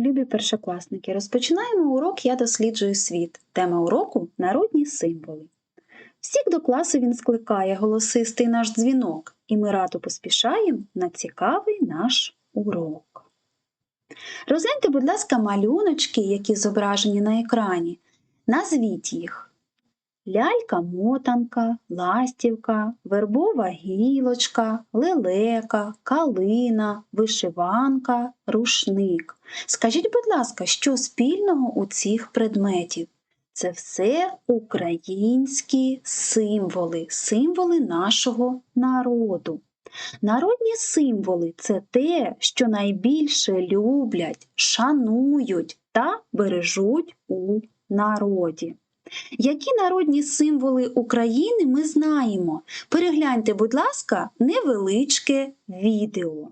любі першокласники, розпочинаємо урок Я досліджую світ. Тема уроку народні символи. Всіх до класу він скликає голосистий наш дзвінок, і ми радо поспішаємо на цікавий наш урок. Розгляньте, будь ласка, малюночки, які зображені на екрані. Назвіть їх. Лялька-мотанка, ластівка, вербова гілочка, лелека, калина, вишиванка, рушник. Скажіть, будь ласка, що спільного у цих предметів? Це все українські символи, символи нашого народу. Народні символи це те, що найбільше люблять, шанують та бережуть у народі. Які народні символи України ми знаємо? Перегляньте, будь ласка, невеличке відео.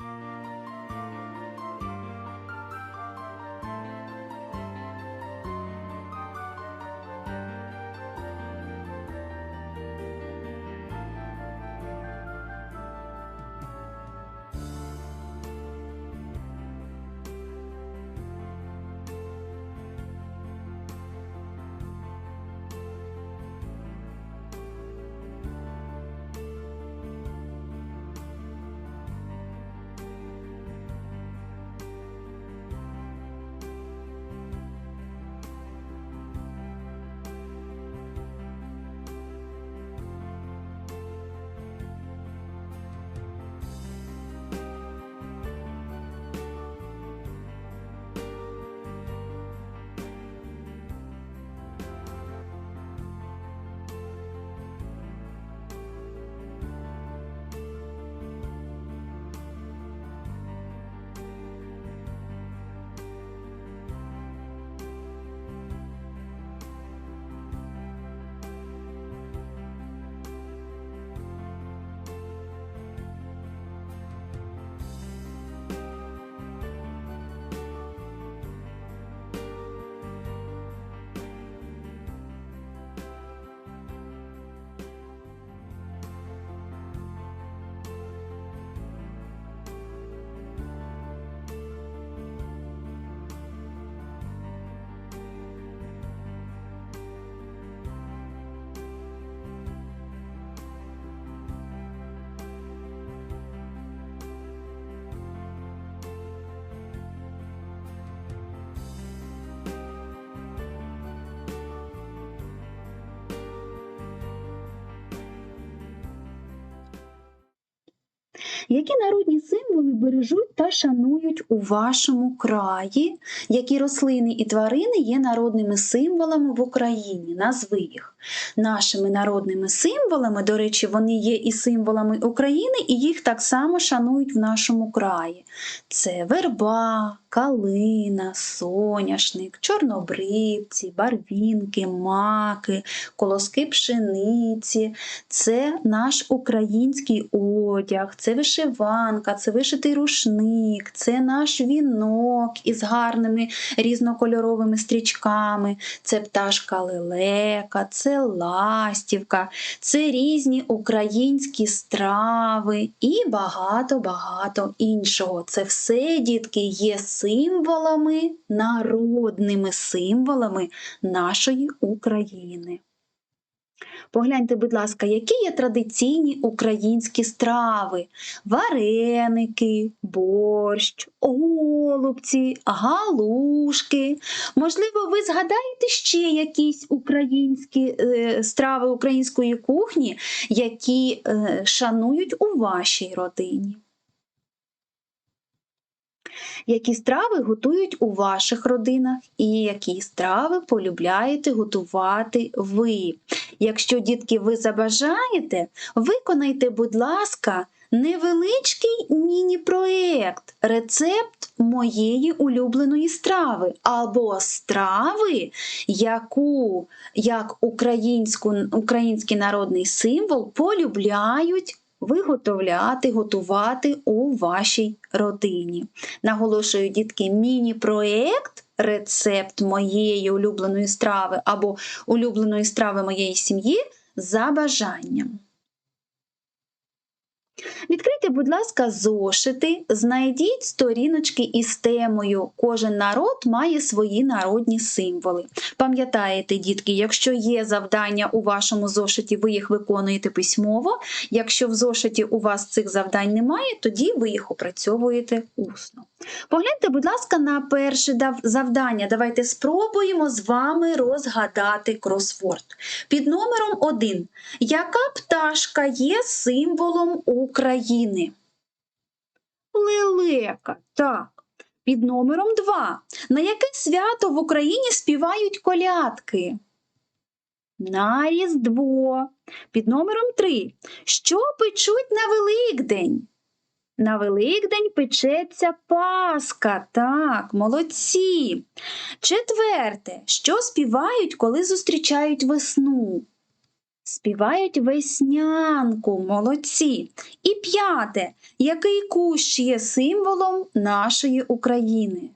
Які народні символи бережуть та шанують у вашому краї? Які рослини і тварини є народними символами в Україні? Назви їх. Нашими народними символами, до речі, вони є і символами України, і їх так само шанують в нашому краї. Це верба, калина, соняшник, чорнобривці, барвінки, маки, колоски пшениці. Це наш український одяг, це вишиванка, це вишитий рушник, це наш вінок із гарними різнокольоровими стрічками, це пташка лелека, це ластівка, це різні українські страви і багато-багато іншого. Це все, дітки, є символами, народними символами нашої України. Погляньте, будь ласка, які є традиційні українські страви: вареники, борщ, голубці, галушки. Можливо, ви згадаєте ще якісь українські е, страви української кухні, які е, шанують у вашій родині. Які страви готують у ваших родинах, і які страви полюбляєте готувати ви. Якщо, дітки, ви забажаєте, виконайте, будь ласка, невеличкий міні-проєкт, рецепт моєї улюбленої страви або страви, яку як українську, український народний символ полюбляють виготовляти, готувати у вашій родині. Наголошую, дітки, міні-проєкт. Рецепт моєї улюбленої страви або улюбленої страви моєї сім'ї за бажанням. Відкрийте, будь ласка, зошити, знайдіть сторіночки із темою. Кожен народ має свої народні символи. Пам'ятаєте, дітки, якщо є завдання у вашому зошиті, ви їх виконуєте письмово. Якщо в зошиті у вас цих завдань немає, тоді ви їх опрацьовуєте усно. Погляньте, будь ласка, на перше завдання. Давайте спробуємо з вами розгадати кросворд. Під номером 1. Яка пташка є символом України? Лелека, так. Під номером 2. На яке свято в Україні співають колядки? На Різдво. Під номером 3. Що печуть на Великдень? На Великдень печеться Паска. Так, молодці. Четверте. Що співають, коли зустрічають весну? Співають веснянку, молодці. І п'яте. Який кущ є символом нашої України?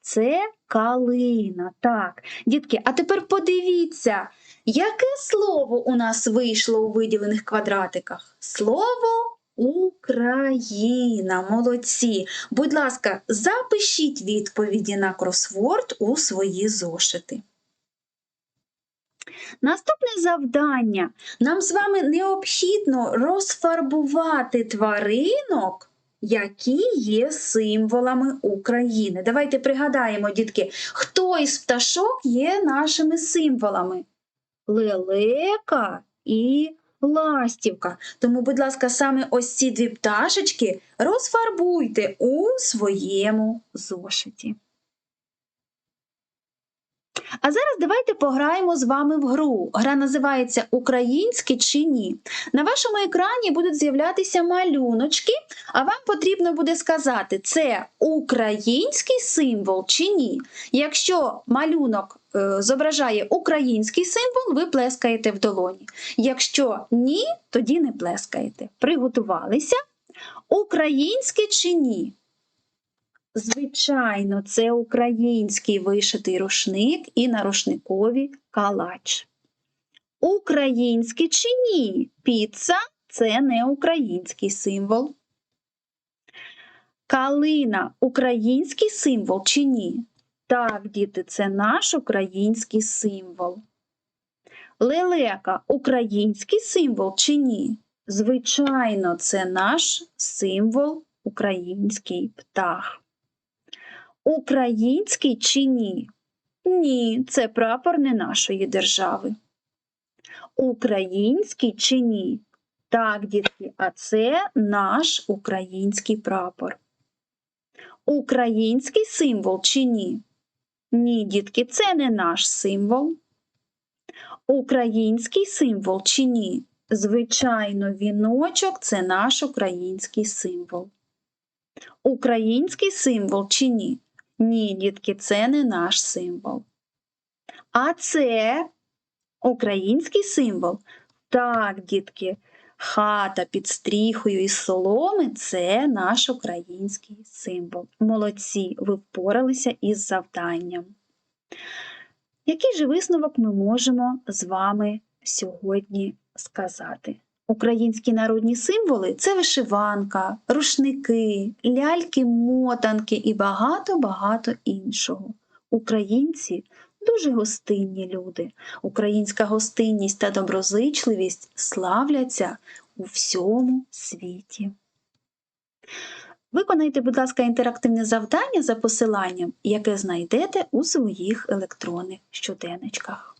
Це калина. Так, дітки, а тепер подивіться, яке слово у нас вийшло у виділених квадратиках? Слово Україна. Молодці. Будь ласка, запишіть відповіді на кросворд у свої зошити. Наступне завдання. Нам з вами необхідно розфарбувати тваринок, які є символами України. Давайте пригадаємо, дітки, хто із пташок є нашими символами? Лелека і ластівка. Тому, будь ласка, саме ось ці дві пташечки розфарбуйте у своєму зошиті. А зараз давайте пограємо з вами в гру. Гра називається Українське чи ні. На вашому екрані будуть з'являтися малюночки, а вам потрібно буде сказати, це український символ чи ні. Якщо малюнок е, зображає український символ, ви плескаєте в долоні. Якщо ні, тоді не плескаєте. Приготувалися. Українське чи ні? Звичайно, це український вишитий рушник і на рушникові калач. Український чи ні? Піца це не український символ. Калина український символ чи ні? Так, діти, це наш український символ. Лелека український символ чи ні? Звичайно, це наш символ український птах. Український чи ні? Ні, це прапор не нашої держави. Український чи ні? Так, дітки, а це наш український прапор. Український символ чи ні? Ні, дітки, це не наш символ. Український символ чи ні? Звичайно, віночок це наш український символ. Український символ чи ні? Ні, дітки, це не наш символ. А це український символ? Так, дітки, хата під стріхою із соломи це наш український символ. Молодці, ви впоралися із завданням. Який же висновок ми можемо з вами сьогодні сказати? Українські народні символи це вишиванка, рушники, ляльки, мотанки і багато-багато іншого. Українці дуже гостинні люди. Українська гостинність та доброзичливість славляться у всьому світі. Виконайте, будь ласка, інтерактивне завдання за посиланням, яке знайдете у своїх електронних щоденничках.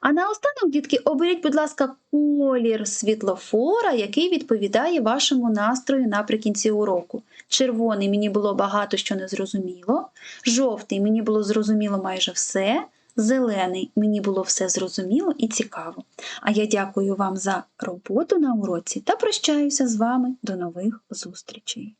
А наостанок, дітки, оберіть, будь ласка, колір світлофора, який відповідає вашому настрою наприкінці уроку. Червоний мені було багато що не зрозуміло, жовтий мені було зрозуміло майже все, зелений мені було все зрозуміло і цікаво. А я дякую вам за роботу на уроці та прощаюся з вами до нових зустрічей.